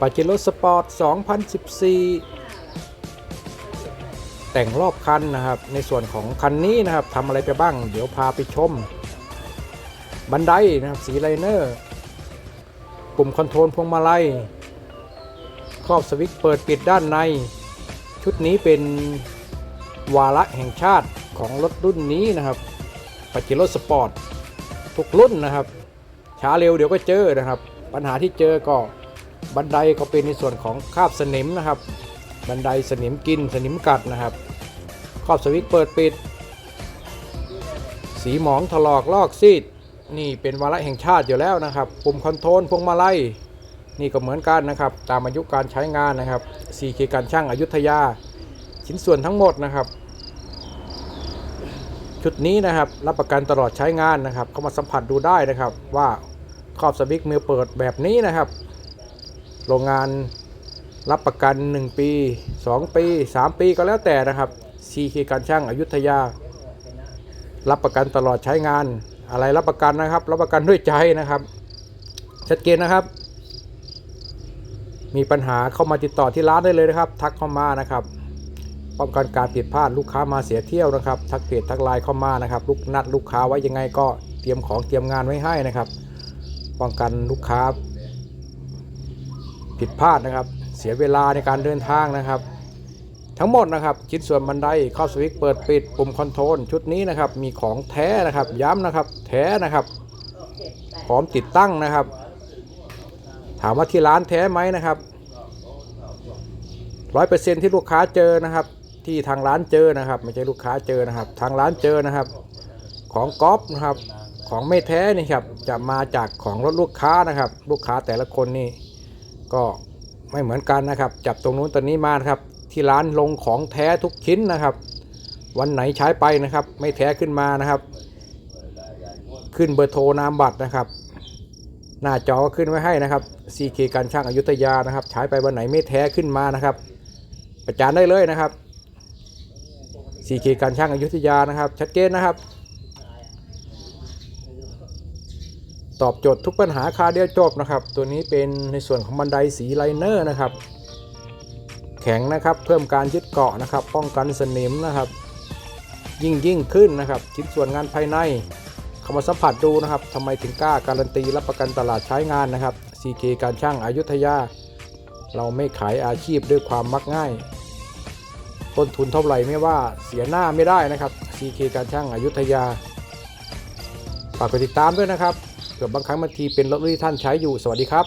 ปาเจโร่สปอร์ต 2014 แต่งรอบคันนะครับ ในส่วนของคันนี้นะครับทำอะไรไปบ้าง เดี๋ยวพาไปชม บันไดนะครับ สีไลเนอร์ ปุ่มคอนโทรลพวงมาลัย ครอบสวิตช์เปิดปิดด้านใน ชุดนี้เป็นวาระแห่งชาติของรถรุ่นนี้นะครับปาเจโร่สปอร์ตทุกรุ่นนะครับ ช้าเร็วเดี๋ยวก็เจอนะครับ ปัญหาที่เจอก็ บันไดก็เป็นในส่วนของคาบสนิมนะครับ บันไดสนิมกินสนิมกัดนะครับครอบสวิตช์เปิดปิด สีหมองถลอกลอกซีด นี่เป็นวาระแห่งชาติอยู่แล้วนะครับปุ่มคอนโทรลพวงมาลัยนี่ก็เหมือนกันนะครับ ตามอายุการใช้งานนะครับ 4K การช่างอายุทยา ชิ้นส่วนทั้งหมดนะครับ ชุดนี้นะครับรับประกันตลอดใช้งานนะครับ เข้ามาสัมผัสดูได้นะครับ ว่าครอบสวิตช์มือเปิดแบบนี้นะครับ โรงงานรับประกัน 1 ปี 2 ปี 3 ปีก็แล้วแต่นะครับ CK การช่างอายุทยา รับประกันตลอดใช้งาน อะไรรับประกันนะครับ รับประกันด้วยใจนะครับ ชัดเจนนะครับ มีปัญหาเข้ามาติดต่อที่ร้านได้เลยนะครับ ทักเข้ามานะครับป้องกันการผิดพลาดลูกค้ามาเสียเที่ยวนะครับ ทักเพจทักไลน์เข้ามานะครับ ลูกนัดลูกค้าไว้ยังไงก็เตรียมของเตรียมงานไว้ให้นะครับ ป้องกันลูกค้า ผิดพลาดนะครับ เสียเวลาในการเดินทางนะครับ ทั้งหมดนะครับชิ้นส่วนบันไดเข้าสวิตช์เปิดปิดปุ่มคอนโทรลชุดนี้นะครับ มีของแท้นะครับ ย้ำนะครับแท้นะครับพร้อมติดตั้งนะครับ ถามว่าที่ร้านแท้ไหมนะครับร้อยเปอร์เซ็นที่ลูกค้าเจอนะครับ ที่ทางร้านเจอนะครับ ไม่ใช่ลูกค้าเจอนะครับ ทางร้านเจอนะครับ ของก๊อฟนะครับ ของไม่แท้นี่ครับจะมาจากของรถลูกค้านะครับ ลูกค้าแต่ละคนนี่ ก็ไม่เหมือนกันนะครับ จับตรงนู้นตรงนี้มานครับ ที่ร้านลงของแท้ทุกชิ้นนะครับ วันไหนใช้ไปนะครับ ไม่แท้ขึ้นมานะครับ ขึ้นเบอร์โทรนามบัตรนะครับ หน้าจอก็ขึ้นไว้ให้นะครับ CK การช่างอายุทยานะครับ ใช้ไปวันไหนไม่แท้ขึ้นมานะครับ ประจานได้เลยนะครับ CK การช่างอายุทยานะครับ ชัดเจนนะครับ ตอบโจทย์ทุกปัญหาคาเดียวจบนะครับ ตัวนี้เป็นในส่วนของบันไดสีไลเนอร์นะครับ แข็งนะครับเพิ่มการยึดเกาะนะครับ ป้องกันสนิมนะครับ ยิ่งยิ่งขึ้นนะครับชิ้นส่วนงานภายในเข้ามาสัมผัสดูนะครับทำไมถึงกล้าการันตีรับประกันตลาดใช้งานนะครับ CK การช่างอายุทยา เราไม่ขายอาชีพด้วยความมักง่าย ต้นทุนเท่าไหร่ไม่ว่าเสียหน้าไม่ได้นะครับ CK การช่างอายุทยาฝากกดติดตามด้วยนะครับ เผื่อบางครั้งบางทีเป็นรถที่ท่านใช้อยู่สวัสดีครับ